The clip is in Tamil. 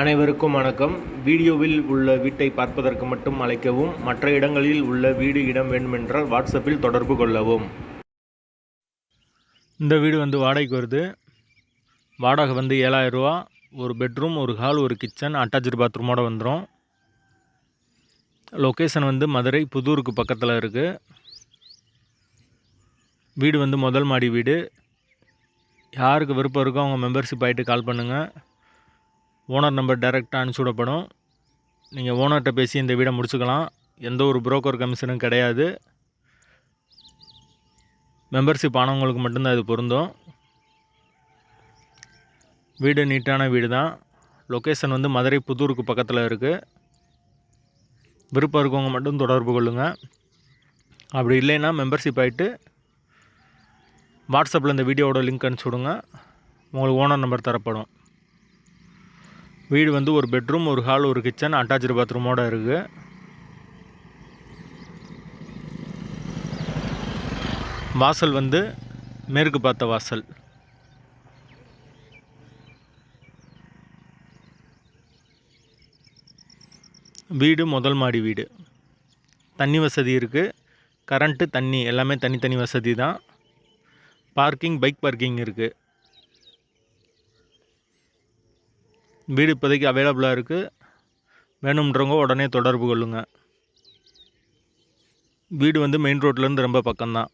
அனைவருக்கும் வணக்கம். வீடியோவில் உள்ள வீட்டை பார்ப்பதற்கு மட்டும் அழைக்கவும் மற்ற இடங்களில் உள்ள வீடு இடம் வேண்டுமென்றால் வாட்ஸ்அப்பில் தொடர்பு கொள்ளவும். இந்த வீடு வந்து வாடகைக்கு வருது. வாடகை வந்து ஏழாயிரம் ரூபா. ஒரு பெட்ரூம் ஒரு ஹால் ஒரு கிச்சன் அட்டாச்சு பாத்ரூமோடு வந்துடும் லொக்கேஷன் வந்து மதுரை புதூருக்கு பக்கத்தில் இருக்குது வீடு வந்து முதல் மாடி வீடு. யாருக்கு விருப்பம் இருக்கோ அவங்க மெம்பர்ஷிப் ஆகிட்டு கால் பண்ணுங்கள் ஓனர் நம்பர் டைரெக்டாக அனுப்பிச்சுவிடப்படும். நீங்கள் ஓனர்கிட்ட பேசி இந்த வீடை முடிச்சுக்கலாம். எந்த ஒரு புரோக்கர் கமிஷனும் கிடையாது. மெம்பர்ஷிப் ஆனவங்களுக்கு மட்டும்தான் இது பொருந்தும். வீடு நீட்டான வீடு தான் லொக்கேஷன் வந்து மதுரை புதூருக்கு பக்கத்தில் இருக்குது விருப்பம் இருக்கவங்க மட்டும் தொடர்பு கொள்ளுங்கள் அப்படி இல்லைன்னா மெம்பர்ஷிப் ஆகிட்டு வாட்ஸ்அப்பில் இந்த வீடியோவோட லிங்க் அனுப்பிச்சி விடுங்க உங்களுக்கு ஓனர் நம்பர் தரப்படும். வீடு வந்து ஒரு பெட்ரூம் ஒரு ஹால் ஒரு கிச்சன் அட்டாச்சு பாத்ரூமோடு இருக்குது வாசல் வந்து மேற்கு பார்த்த வாசல். வீடு முதல் மாடி வீடு. தண்ணி வசதி இருக்குது கரண்ட்டு தண்ணி எல்லாமே தனித்தனி வசதி தான். பார்க்கிங் பைக் பார்க்கிங் இருக்குது வீடு இப்போதைக்கு அவைலபிளாக இருக்குது வேணுன்றவங்க உடனே தொடர்பு கொள்ளுங்கள் வீடு வந்து மெயின் ரோட்லேருந்து ரொம்ப பக்கம்தான்.